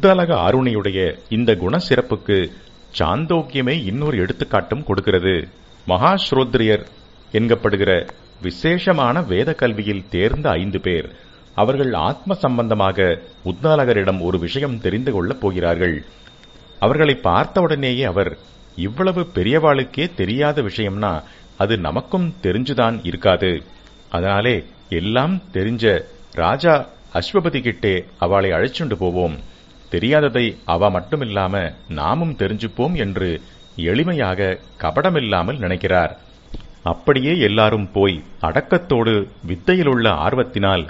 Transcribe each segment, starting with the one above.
உத்தலக அருணியுடைய இந்த குண சிறப்புக்கு சாந்தோக்கியமே இன்னொரு எடுத்துக்காட்டும் கொடுக்கிறது. மகாஸ்ரோத்ரியர் என்கப்படுகிற விசேஷமான வேத கல்வியில் தேர்ந்த ஐந்து பேர் அவர்கள் ஆத்ம சம்பந்தமாக உத்தாலகரிடம் ஒரு விஷயம் தெரிந்து கொள்ளப் போகிறார்கள். அவர்களை பார்த்தவுடனேயே அவர் இவ்வளவு பெரியவாளுக்கே தெரியாத விஷயம்னா அது நமக்கும் தெரிஞ்சுதான் இருக்காது. அதனாலே எல்லாம் தெரிஞ்ச ராஜா அஸ்வபதி கிட்டே அவளை அழைச்சுண்டு போவோம். தெரியாததை அவ மட்டுமில்லாம நாமும் தெரிஞ்சுப்போம் என்று எளிமையாக கபடமில்லாமல் நினைக்கிறார். அப்படியே எல்லாரும் போய் அடக்கத்தோடு வித்தையிலுள்ள ஆர்வத்தினால்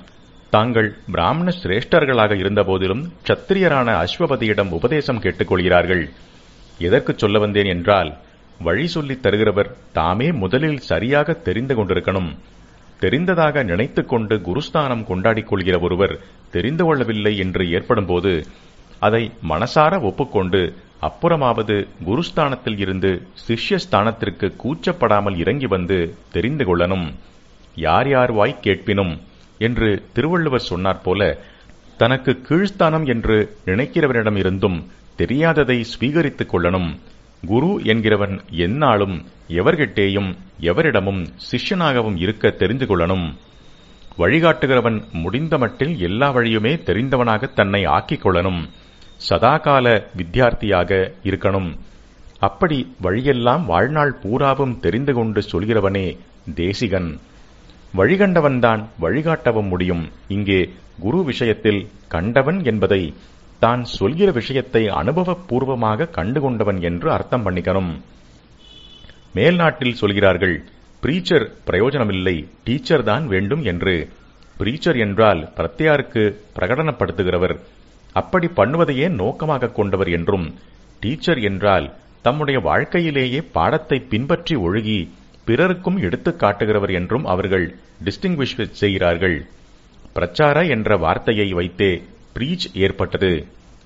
தாங்கள் பிராமண சிரேஷ்டர்களாக இருந்தபோதிலும் சத்திரியரான அஸ்வபதியிடம் உபதேசம் கேட்டுக்கொள்கிறார்கள். எதற்கு சொல்ல வந்தேன் என்றால் வழி சொல்லித் தருகிறவர் தாமே முதலில் சரியாக தெரிந்து கொண்டிருக்கணும். தெரிந்ததாக நினைத்துக் கொண்டு குருஸ்தானம் கொண்டாடிக் கொள்கிற ஒருவர் தெரிந்து கொள்ளவில்லை என்று ஏற்படும்போது அதை மனசார ஒப்புக்கொண்டு அப்புறமாவது குருஸ்தானத்தில் இருந்து சிஷ்ய ஸ்தானத்திற்கு கூச்சப்படாமல் இறங்கி வந்து தெரிந்து கொள்ளணும். யார் யார் வாய் கேட்பினும் என்று திருவள்ளுவர் சொன்னார் போல தனக்கு கீழ்ஸ்தானம் என்று நினைக்கிறவரிடமிருந்தும் தெரியாததை ஸ்வீகரித்துக் கொள்ளணும். குரு என்கிறவன் எந்நாளும் எவர்கிட்டேயும் எவரிடமும் சிஷ்யனாகவும் இருக்க தெரிந்து கொள்ளணும். வழிகாட்டுகிறவன் முடிந்த மட்டில் எல்லா வழியுமே தெரிந்தவனாக தன்னை ஆக்கிக் கொள்ளணும். சதாகால வித்தியார்த்தியாக இருக்கணும். அப்படி வழியெல்லாம் வாழ்நாள் பூராவும் தெரிந்து கொண்டு சொல்கிறவனே தேசிகன். வழிகண்டவன்தான் வழிகாட்டவும் முடியும். இங்கே குரு விஷயத்தில் கண்டவன் என்பதை தான் சொல்கிற விஷயத்தை அனுபவபூர்வமாக கண்டுகொண்டவன் என்று அர்த்தம் பண்ணிக்கணும். மேல்நாட்டில் சொல்கிறார்கள் பிரீச்சர் பிரயோஜனமில்லை டீச்சர் தான் வேண்டும் என்று. பிரீச்சர் என்றால் பிரத்யாருக்கு பிரகடனப்படுத்துகிறவர். அப்படி பண்ணுவதையே நோக்கமாக கொண்டவர் என்றும் டீச்சர் என்றால் தம்முடைய வாழ்க்கையிலேயே பாடத்தை பின்பற்றி ஒழுகி பிறருக்கும் எடுத்துக் காட்டுகிறவர் என்றும் அவர்கள் டிஸ்டிங்விஷ் செய்கிறார்கள். பிரச்சார என்ற வார்த்தையை வைத்தே பிரீச் ஏற்பட்டது.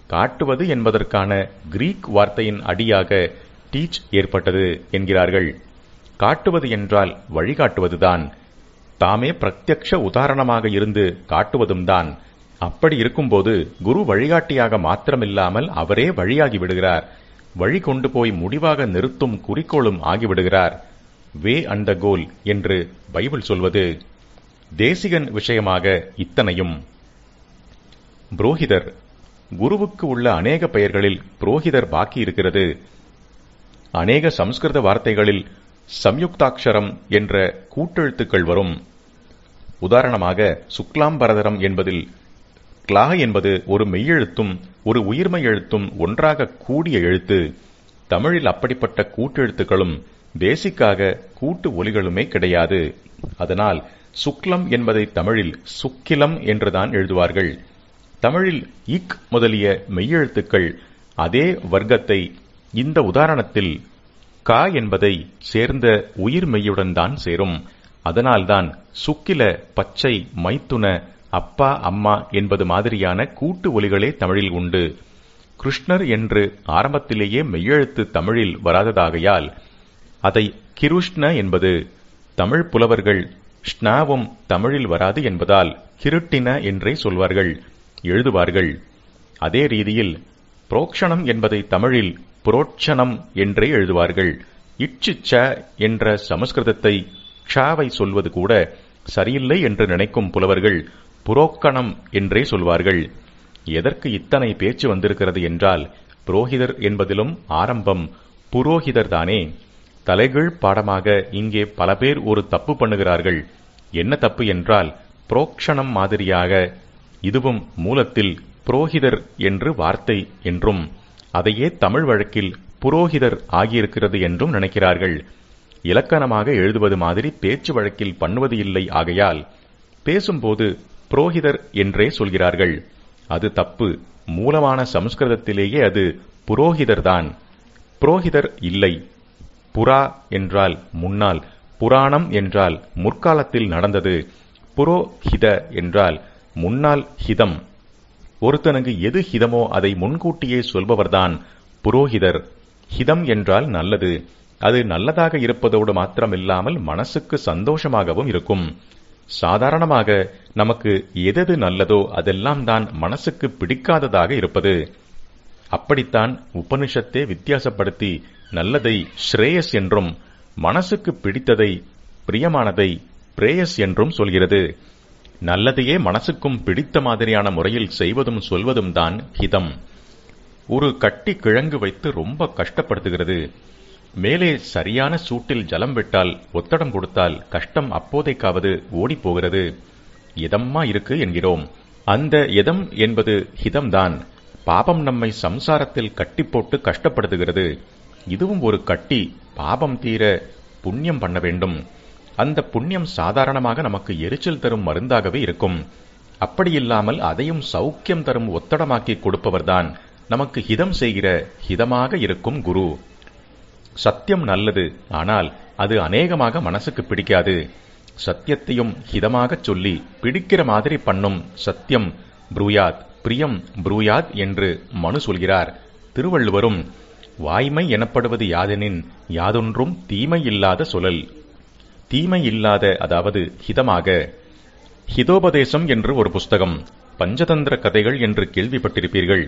காட்டுவது என்பதற்கான கிரீக் வார்த்தையின் அடியாக டீச் ஏற்பட்டது என்கிறார்கள். காட்டுவது என்றால் வழிகாட்டுவதுதான். தாமே பிரத்யக்ஷ உதாரணமாக இருந்து காட்டுவதும் தான் அப்படி இருக்கும்போது குரு வழிகாட்டியாக மாத்திரமில்லாமல் அவரே வழியாகி விடுகிறார். வழி கொண்டு போய் முடிவாக நிறுத்தும் குறிக்கோளும் ஆகிவிடுகிறார். வே அண்ட் த கோல் என்று பைபிள் சொல்வது தேசிகன் விஷயமாக இத்தனையும். புரோகிதர் குருவுக்கு உள்ள அநேக பெயர்களில் புரோகிதர் பாக்கி இருக்கிறது. அநேக சம்ஸ்கிருத வார்த்தைகளில் சம்யுக்தாட்சரம் என்ற கூட்டெழுத்துக்கள் வரும். உதாரணமாக சுக்லாம்பரதரம் என்பதில் கிளா என்பது ஒரு மெய்யெழுத்தும் ஒரு உயிர்மை எழுத்தும் ஒன்றாக கூடிய எழுத்து. தமிழில் அப்படிப்பட்ட கூட்டெழுத்துக்களும் பேசிக்காக கூட்டு ஒலிகளுமே கிடையாது. அதனால் சுக்லம் என்பதை தமிழில் சுக்கிலம் என்றுதான் எழுதுவார்கள். தமிழில் இக் முதலிய மெய்யெழுத்துக்கள் அதே வர்க்கத்தை இந்த உதாரணத்தில் கா என்பதை சேர்ந்த உயிர் மெய்யுடன் தான் சேரும். அதனால்தான் சுக்கில பச்சை மைத்துன அப்பா அம்மா என்பது மாதிரியான கூட்டு ஒலிகளே தமிழில் உண்டு. கிருஷ்ணர் என்று ஆரம்பத்திலேயே மெய்யெழுத்து தமிழில் வராததாகையால் அதை கிருஷ்ண என்பது தமிழ் புலவர்கள் ஸ்னாவும் தமிழில் வராது என்பதால் கிருட்டின என்றே சொல்வார்கள் எழுதுவார்கள். அதே ரீதியில் புரோக்ஷணம் என்பதை தமிழில் புரோட்சணம் என்றே எழுதுவார்கள். இச்சிச்ச என்ற சமஸ்கிருதத்தை க்ஷாவை சொல்வது கூட சரியில்லை என்று நினைக்கும் புலவர்கள் புரோக்கணம் என்றே சொல்வார்கள். எதற்கு இத்தனை பேச்சு வந்திருக்கிறது என்றால் புரோகிதர் என்பதிலும் ஆரம்பம் புரோகிதர் தானே தலைகீழ் பாடமாக இங்கே பல பேர் ஒரு தப்பு பண்ணுகிறார்கள். என்ன தப்பு என்றால் புரோக்ஷணம் மாதிரியாக இதுவும் மூலத்தில் புரோகிதர் என்று வார்த்தை என்றும் அதையே தமிழ் வழக்கில் புரோகிதர் ஆகியிருக்கிறது என்றும் நினைக்கிறார்கள். இலக்கணமாக எழுதுவது மாதிரி பேச்சு வழக்கில் பண்ணுவது இல்லை ஆகையால் பேசும்போது புரோகிதர் என்றே சொல்கிறார்கள். அது தப்பு. மூலமான சமஸ்கிருதத்திலேயே அது புரோகிதர்தான். புரோகிதர் இல்லை. புரா என்றால் முன்னால் புராணம் என்றால் முற்காலத்தில் நடந்தது. புரோஹித என்றால் முன்னால் ஹிதம். ஒருத்தனுக்கு எது ஹிதமோ அதை முன்கூட்டியே சொல்பவர்தான் புரோகிதர். ஹிதம் என்றால் நல்லது. அது நல்லதாக இருப்பதோடு மாத்திரமில்லாமல் மனசுக்கு சந்தோஷமாகவும் இருக்கும். சாதாரணமாக நமக்கு எதெது நல்லதோ அதெல்லாம் தான் மனசுக்கு பிடிக்காததாக இருப்பது. அப்படித்தான் உபனிஷத்தே வித்தியாசப்படுத்தி நல்லதை ஸ்ரேயஸ் என்றும் மனசுக்கு பிடித்ததை பிரியமானதை பிரேயஸ் என்றும் சொல்கிறது. நல்லதையே மனசுக்கும் பிடித்த மாதிரியான முறையில் செய்வதும் சொல்வதும் தான் ஹிதம். ஒரு கட்டி கிழங்கு வைத்து ரொம்ப கஷ்டப்படுத்துகிறது. மேலே சரியான சூட்டில் ஜலம் விட்டால் ஒத்தடம் கொடுத்தால் கஷ்டம் அப்போதைக்காவது ஓடிப் போகிறது இதம்மா இருக்கு என்கிறோம். அந்த எதம் என்பது ஹிதம்தான். பாபம் நம்மை சம்சாரத்தில் கட்டி போட்டு கஷ்டப்படுத்துகிறது. இதுவும் ஒரு கட்டி பாபம் தீர புண்ணியம் பண்ண வேண்டும். அந்த புண்ணியம் சாதாரணமாக நமக்கு எரிச்சல் தரும் மருந்தாகவே இருக்கும். அப்படியில்லாமல் அதையும் சௌக்கியம் தரும் ஒத்தடமாக்கி கொடுப்பவர்தான் நமக்கு ஹிதம் செய்கிற ஹிதமாக இருக்கும் குரு. சத்தியம் நல்லது ஆனால் அது அநேகமாக மனசுக்கு பிடிக்காது. சத்தியத்தையும் ஹிதமாகச் சொல்லி பிடிக்கிற மாதிரி பண்ணும் சத்தியம் ப்ரூயாத் பிரியம் புரூயாத் என்று மனு சொல்கிறார். திருவள்ளுவரும் வாய்மை எனப்படுவது யாதெனின் யாதொன்றும் தீமை இல்லாத சொல்லல் தீமை இல்லாத அதாவது ஹிதமாக ஹிதோபதேசம் என்று ஒரு புஸ்தகம் பஞ்சதந்திர கதைகள் என்று கேள்விப்பட்டிருப்பீர்கள்.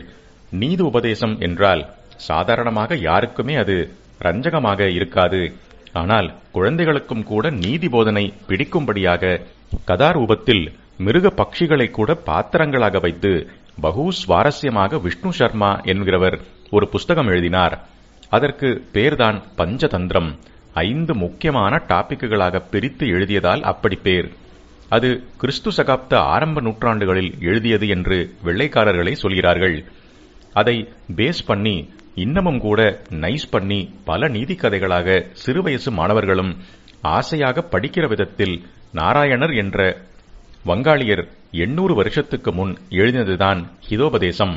நீதி உபதேசம் என்றால் சாதாரணமாக யாருக்குமே அது ரஞ்சகமாக இருக்காது. ஆனால் குழந்தைகளுக்கும் கூட நீதி போதனை பிடிக்கும்படியாக கதாரூபத்தில் மிருக பட்சிகளை கூட பாத்திரங்களாக வைத்து பகு சுவாரஸ்யமாக விஷ்ணு சர்மா என்கிறவர் ஒரு புஸ்தகம் எழுதினார். அதற்கு பேர்தான் பஞ்சதந்திரம். ஐந்து முக்கியமான டாபிக்குகளாக பிரித்து எழுதியதால் அப்படி பேர். அது கிறிஸ்து சகாப்த ஆரம்ப நூற்றாண்டுகளில் எழுதியது என்று வெள்ளைக்காரர்களே சொல்கிறார்கள். அதை பேஸ் பண்ணி இன்னமும் கூட நைஸ் பண்ணி பல நீதி கதைகளாக சிறுவயசு மாணவர்களும் ஆசையாக படிக்கிற விதத்தில் நாராயணர் என்ற வங்காளியர் எண்ணூறு வருஷத்துக்கு முன் எழுதினதுதான் ஹிதோபதேசம்.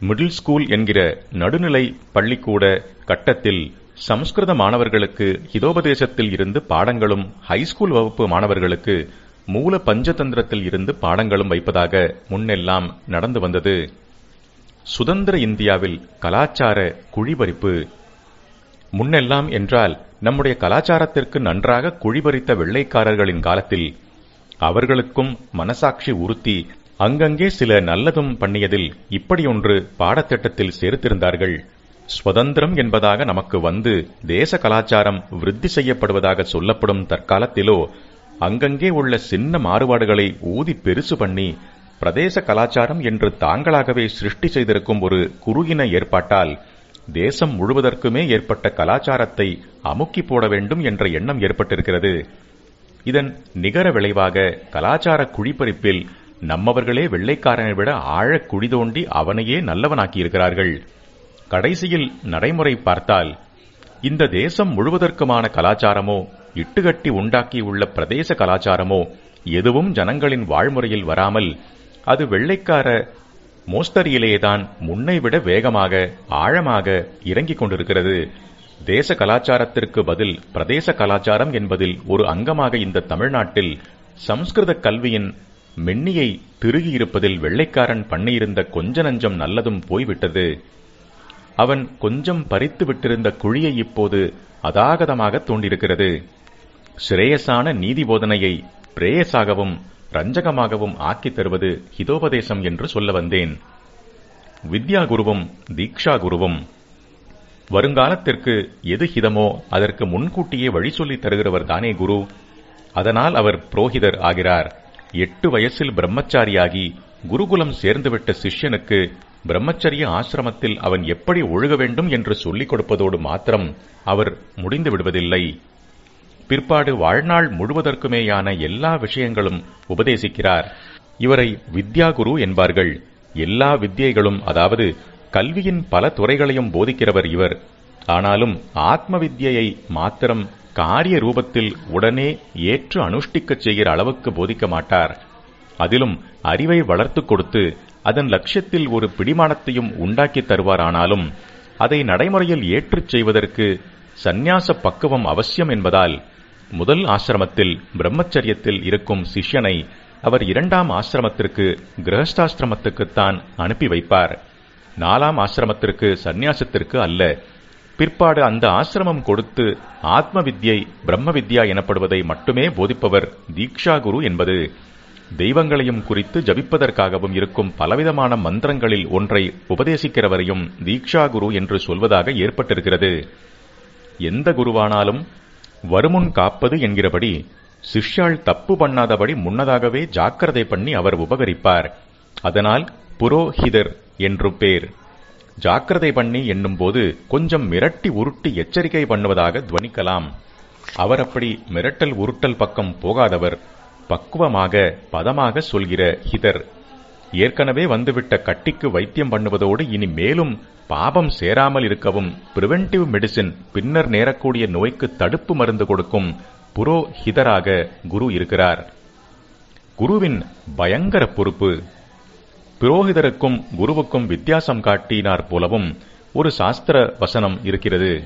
மிடில் ஸ்கூல் என்கிற நடுநிலை பள்ளிக்கூட கட்டத்தில் சமஸ்கிருத மாணவர்களுக்கு ஹிதோபதேசத்தில் இருந்து பாடங்களும் ஹைஸ்கூல் வகுப்பு மாணவர்களுக்கு மூல பஞ்சதந்திரத்தில் இருந்து பாடங்களும் வைப்பதாக முன்னெல்லாம் நடந்து வந்தது. சுதந்திர இந்தியாவில் கலாச்சார குழிபறிப்பு. முன்னெல்லாம் என்றால் நம்முடைய கலாச்சாரத்திற்கு நன்றாக குழிபறித்த வெள்ளைக்காரர்களின் காலத்தில் அவர்களுக்கும் மனசாட்சி உறுத்தி அங்கங்கே சில நல்லதும் பண்ணியதில் இப்படியொன்று பாடத்திட்டத்தில் சேர்த்திருந்தார்கள். சுதந்திரம் என்பதாக நமக்கு வந்து தேச கலாச்சாரம் விருத்தி செய்யப்படுவதாக சொல்லப்படும் தற்காலத்திலோ அங்கங்கே உள்ள சின்ன மாறுபாடுகளை ஊதி பெருசு பண்ணி பிரதேச கலாச்சாரம் என்று தாங்களாகவே சிருஷ்டி செய்திருக்கும் ஒரு குறுகின ஏற்பாட்டால் தேசம் முழுவதற்குமே ஏற்பட்ட கலாச்சாரத்தை அமுக்கி போட வேண்டும் என்ற எண்ணம் ஏற்பட்டிருக்கிறது. இதன் நிகர விளைவாக கலாச்சார குழிப்பறிப்பில் நம்மவர்களே வெள்ளைக்காரனை விட ஆழ குழி தோண்டி அவனையே நல்லவனாக்கியிருக்கிறார்கள். கடைசியில் நடைமுறை பார்த்தால் இந்த தேசம் முழுவதற்குமான கலாச்சாரமோ இட்டுகட்டி உண்டாக்கியுள்ள பிரதேச கலாச்சாரமோ எதுவும் ஜனங்களின் வாழ்முறையில் வராமல் அது வெள்ளைக்கார மோஸ்தரியிலேதான் முன்னைவிட வேகமாக ஆழமாக இறங்கிக் கொண்டிருக்கிறது. தேச கலாச்சாரத்திற்கு பதில் பிரதேச கலாச்சாரம் என்பதில் ஒரு அங்கமாக இந்த தமிழ்நாட்டில் சம்ஸ்கிருத கல்வியின் மென்னியை திருகியிருப்பதில் வெள்ளைக்காரன் பண்ணியிருந்த கொஞ்ச நஞ்சம் நல்லதும் போய்விட்டது. அவன் கொஞ்சம் பறித்து விட்டிருந்த குழியை இப்போது அதாகதமாக தோண்டிருக்கிறது சிரேயசான நீதி போதனையை பிரேயசாகவும் ரஞ்சகமாகவும் ஆக்கித் தருவது ஹிதோபதேசம் என்று சொல்ல வந்தேன். வித்யா குருவும் தீக்ஷா குருவும் வருங்காலத்திற்கு எது ஹிதமோ அதற்கு முன்கூட்டியே வழி சொல்லித் தருகிறவர் தானே குரு. அதனால் அவர் புரோகிதர் ஆகிறார். எட்டு வயசில் பிரம்மச்சாரியாகி குருகுலம் சேர்ந்துவிட்ட சிஷ்யனுக்கு பிரம்மச்சரிய ஆசிரமத்தில் அவன் எப்படி ஒழுக வேண்டும் என்று சொல்லிக் கொடுப்பதோடு மாத்திரம் அவர் முடிந்து விடுவதில்லை. பிற்பாடு வாழ்நாள் முழுவதற்குமேயான எல்லா விஷயங்களும் உபதேசிக்கிறார். இவரை வித்யா குரு என்பார்கள். எல்லா வித்தியைகளும் அதாவது கல்வியின் பல துறைகளையும் போதிக்கிறவர் இவர். ஆனாலும் ஆத்ம வித்யை மாத்திரம் காரிய ரூபத்தில் உடனே ஏற்று அனுஷ்டிக்கச் செய்கிற அளவுக்கு போதிக்க மாட்டார். அதிலும் அறிவை வளர்த்துக் கொடுத்து அதன் லட்சியத்தில் ஒரு பிடிமானத்தையும் உண்டாக்கித் தருவாரானாலும் அதை நடைமுறையில் ஏற்றுச் செய்வதற்கு சந்நியாச பக்குவம் அவசியம் என்பதால் முதல் ஆசிரமத்தில் பிரம்மச்சரியத்தில் இருக்கும் சிஷ்யனை அவர் இரண்டாம் ஆசிரமத்திற்கு கிரகஸ்தாசிரமத்துக்குத்தான் அனுப்பி வைப்பார். நாலாம் ஆசிரமத்திற்கு சந்நியாசத்திற்கு அல்ல. பிற்பாடு அந்த ஆசிரமம் கொடுத்து ஆத்ம வித்யை பிரம்ம வித்யா எனப்படுவதை மட்டுமே போதிப்பவர் தீக்ஷா குரு என்பது. தெய்வங்களையும் குறித்து ஜபிப்பதற்காகவும் இருக்கும் பலவிதமான மந்திரங்களில் ஒன்றை உபதேசிக்கிறவரையும் தீக்ஷா குரு என்று சொல்வதாக ஏற்பட்டிருக்கிறது. எந்த குருவானாலும் வருமுன் காப்பது என்கிறபடி சிஷ்யாள் தப்பு பண்ணாதபடி முன்னதாகவே ஜாக்கிரதை பண்ணி அவர் உபகரிப்பார். அதனால் புரோஹிதர் என்று பேர். ஜாக்கிரதை பண்ணி என்னும்போது கொஞ்சம் மிரட்டி உருட்டி எச்சரிக்கை பண்ணுவதாக துவனிக்கலாம். அவர் அப்படி மிரட்டல் உருட்டல் பக்கம் போகாதவர். பக்குவமாக பதமாக சொல்கிற ஹிதர். ஏற்கனவே வந்துவிட்ட கட்டிக்கு வைத்தியம் பண்ணுவதோடு இனி மேலும் பாபம் சேராமல் இருக்கவும் பிரிவென்டிவ் மெடிசின் பின்னர் நேரக்கூடிய நோய்க்கு தடுப்பு மருந்து கொடுக்கும் புரோஹிதராக குரு இருக்கிறார். குருவின் பயங்கர பொறுப்பு. புரோஹிதருக்கும் குருவுக்கும் வித்தியாசம் காட்டினார் போலவும் ஒரு சாஸ்திர வசனம் இருக்கிறது.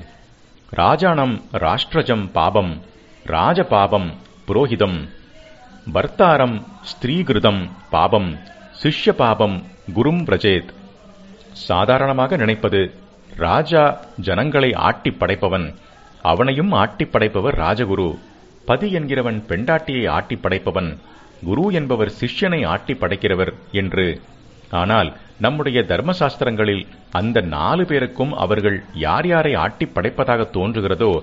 ராஜானம் ராஷ்டிரஜம் பாபம் ராஜ பாபம் புரோஹிதம். பர்த்தாரம் ஸ்திரீகிருதம் பாபம் சிஷ்ய பாபம் குரும் பிரஜேத். சாதாரணமாக நினைப்பது ராஜா ஜனங்களை ஆட்டி படைப்பவன் அவனையும் ஆட்டி படைப்பவர் ராஜகுரு. பதி என்கிறவன் பெண்டாட்டியை ஆட்டி படைப்பவன் குரு என்பவர் சிஷ்யனை ஆட்டி படைக்கிறவர் என்று. ஆனால் நம்முடைய தர்மசாஸ்திரங்களில் அந்த நாலு பேருக்கும் அவர்கள் யார் யாரை ஆட்டி படைப்பதாக தோன்றுகிறதோ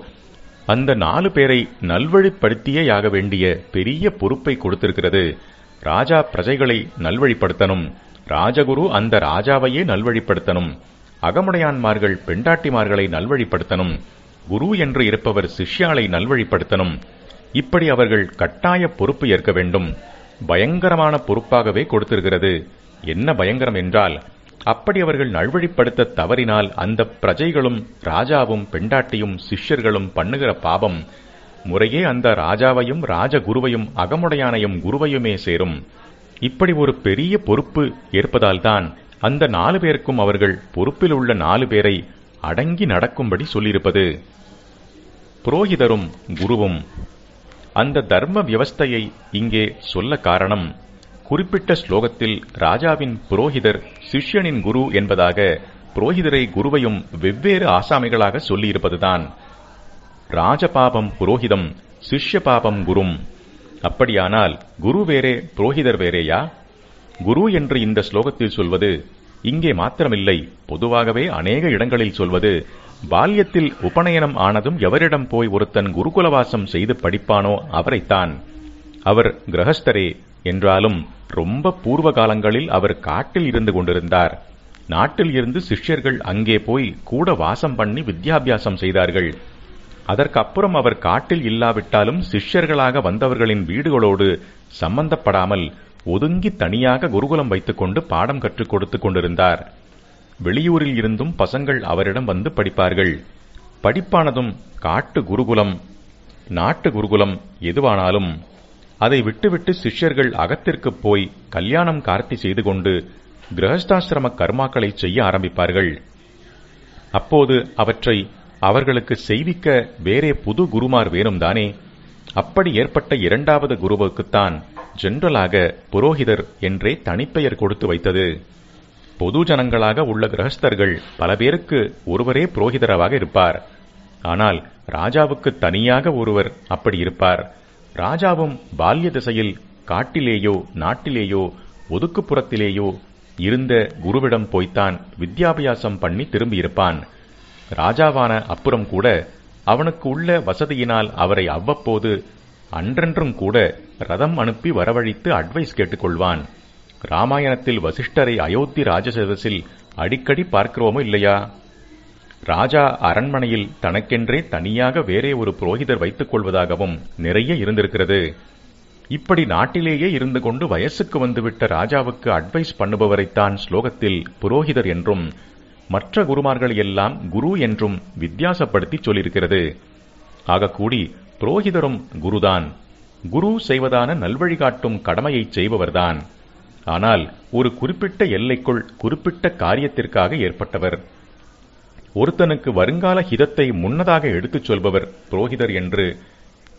அந்த நாலு பேரை நல்வழிப்படுத்தியேயாக வேண்டிய பெரிய பொறுப்பை கொடுத்திருக்கிறது. ராஜா பிரஜைகளை நல்வழிப்படுத்தணும். ராஜகுரு அந்த ராஜாவையே நல்வழிப்படுத்தணும். அகமுடையான்மார்கள் பெண்டாட்டிமார்களை நல்வழிப்படுத்தணும். குரு என்று இருப்பவர் சிஷ்யாலை நல்வழிப்படுத்தணும். இப்படி அவர்கள் கட்டாய பொறுப்பு ஏற்க வேண்டும். பயங்கரமான பொறுப்பாகவே கொடுத்திருக்கிறது. என்ன பயங்கரம் என்றால் அப்படி அவர்கள் நல்வழிப்படுத்த தவறினால் அந்த பிரஜைகளும் ராஜாவும் பெண்டாட்டியும் சிஷ்யர்களும் பண்ணுகிற பாபம் முறையே அந்த ராஜாவையும் ராஜகுருவையும் அகமுடையானையும் குருவையுமே சேரும். இப்படி ஒரு பெரிய பொறுப்பு ஏற்பதால்தான் அந்த நாலு பேருக்கும் அவர்கள் பொறுப்பில் உள்ள நாலு பேரை அடங்கி நடக்கும்படி சொல்லியிருப்பது. புரோகிதரும் குருவும் அந்த தர்ம வியவஸ்தையை இங்கே சொல்ல காரணம் குறிப்பிட்ட ஸ்லோகத்தில் ராஜாவின் புரோகிதர் சிஷ்யனின் குரு என்பதாக புரோகிதரை குருவையும் வெவ்வேறு ஆசாமிகளாக சொல்லியிருப்பதுதான். ராஜபாபம் புரோகிதம் சிஷ்ய பாபம் குரும். அப்படியானால் குரு வேறே புரோகிதர் வேறேயா? குரு என்று இந்த ஸ்லோகத்தில் சொல்வது இங்கே மாத்திரமில்லை பொதுவாகவே அநேக இடங்களில் சொல்வது பால்யத்தில் உபநயனம் ஆனதும் எவரிடம் போய் ஒருத்தன் குருகுலவாசம் செய்து படிப்பானோ அவரைத்தான். அவர் கிரகஸ்தரே என்றாலும் ரொம்ப பூர்வ காலங்களில் அவர் காட்டில் இருந்து கொண்டிருந்தார். நாட்டில் இருந்து சிஷ்யர்கள் அங்கே போய் கூட வாசம் பண்ணி வித்யாபியாசம் செய்தார்கள். அதற்கப்புறம் அவர் காட்டில் இல்லாவிட்டாலும் சிஷ்யர்களாக வந்தவர்களின் வீடுகளோடு சம்பந்தப்படாமல் ஒதுங்கி தனியாக குருகுலம் வைத்துக்கொண்டு பாடம் கற்றுக் கொடுத்துக் கொண்டிருந்தார். வெளியூரில் இருந்தும் பசங்கள் அவரிடம் வந்து படிப்பார்கள். படிப்பானதும் காட்டு குருகுலம் நாட்டு குருகுலம் எதுவானாலும். அதை விட்டுவிட்டு சிஷ்யர்கள் அகத்திற்குப் போய் கல்யாணம் கார்த்தி செய்து கொண்டு கிரகஸ்தாசிரம கர்மாக்களை செய்ய ஆரம்பிப்பார்கள். அப்போது அவற்றை அவர்களுக்கு செய்விக்க வேறே புது குருமார் வேணும் தானே? அப்படி ஏற்பட்ட இரண்டாவது குருவுக்குத்தான் ஜெனரலாக புரோகிதர் என்றே தனிப்பெயர் கொடுத்து வைத்தது. பொது ஜனங்களாக உள்ள கிரகஸ்தர்கள் பல பேருக்கு ஒருவரே புரோகிதராக இருப்பார். ஆனால் ராஜாவுக்கு தனியாக ஒருவர் அப்படி இருப்பார். ராஜாவும் பால்ய திசையில் காட்டிலேயோ நாட்டிலேயோ ஒதுக்குப்புறத்திலேயோ இருந்த குருவிடம் போய்த்தான் வித்யாபியாசம் பண்ணி திரும்பியிருப்பான். ராஜாவான அப்புறம் கூட அவனுக்கு உள்ள வசதியினால் அவரை அவ்வப்போது அன்றென்றும் கூட ரதம் அனுப்பி வரவழைத்து அட்வைஸ் கேட்டுக்கொள்வான். ராமாயணத்தில் வசிஷ்டரை அயோத்தி ராஜசதஸில் அடிக்கடி பார்க்கிறோமோ இல்லையா? ராஜா அரண்மனையில் தனக்கென்றே தனியாக வேறே ஒரு புரோகிதர் வைத்துக் கொள்வதாகவும் நிறைய இருந்திருக்கிறது. இப்படி நாட்டிலேயே இருந்து கொண்டு வயசுக்கு வந்துவிட்ட ராஜாவுக்கு அட்வைஸ் பண்ணுபவரைத்தான் ஸ்லோகத்தில் புரோகிதர் என்றும் மற்ற குருமார்கள் எல்லாம் குரு என்றும் வித்தியாசப்படுத்தி சொல்லியிருக்கிறது. ஆகக்கூடி புரோகிதரும் குருதான். குரு செய்வதான நல்வழிகாட்டும் கடமையைச் செய்பவர்தான். ஆனால் ஒரு குறிப்பிட்ட எல்லைக்குள் குறிப்பிட்ட காரியத்திற்காக ஏற்பட்டவர். ஒருத்தனுக்கு வருங்கால ஹிதத்தை முன்னதாக எடுத்துச் சொல்பவர் புரோகிதர் என்று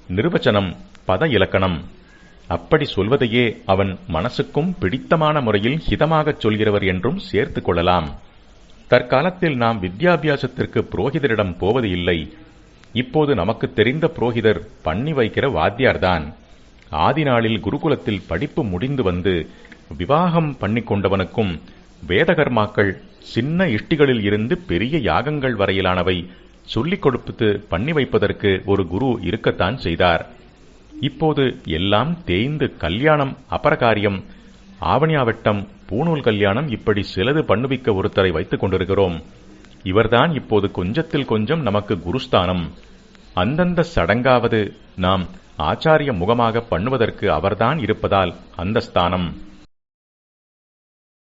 நிர்வச்சனம் பத இலக்கணம். அப்படி சொல்வதையே அவன் மனசுக்கும் பிடித்தமான முறையில் ஹிதமாகச் சொல்கிறவர் என்றும் சேர்த்துக் கொள்ளலாம். தற்காலத்தில் நாம் வித்யாபியாசத்திற்கு புரோகிதரிடம் போவது இல்லை. இப்போது நமக்கு தெரிந்த புரோகிதர் பண்ணி வைக்கிற வாத்தியார்தான். ஆதி நாளில் குருகுலத்தில் படிப்பு முடிந்து வந்து விவாகம் பண்ணி கொண்டவனுக்கும் வேதகர்மாக்கள் சின்ன இஷ்டிகளில் இருந்து பெரிய யாகங்கள் வரையிலானவை சொல்லிக் கொடுத்து பண்ணி வைப்பதற்கு ஒரு குரு இருக்கத்தான் செய்தார். இப்போது எல்லாம் தேய்ந்து கல்யாணம் அபரகாரியம் ஆவணியாவட்டம் பூணூல் கல்யாணம் இப்படி சிலது பண்ணுவிக்க ஒருத்தரை வைத்துக் கொண்டிருக்கிறோம். இவர்தான் இப்போது கொஞ்சத்தில் கொஞ்சம் நமக்கு குருஸ்தானம். அந்தந்த சடங்காவது நாம் ஆச்சாரிய முகமாக பண்ணுவதற்கு அவர்தான் இருப்பதால் அந்த ஸ்தானம்.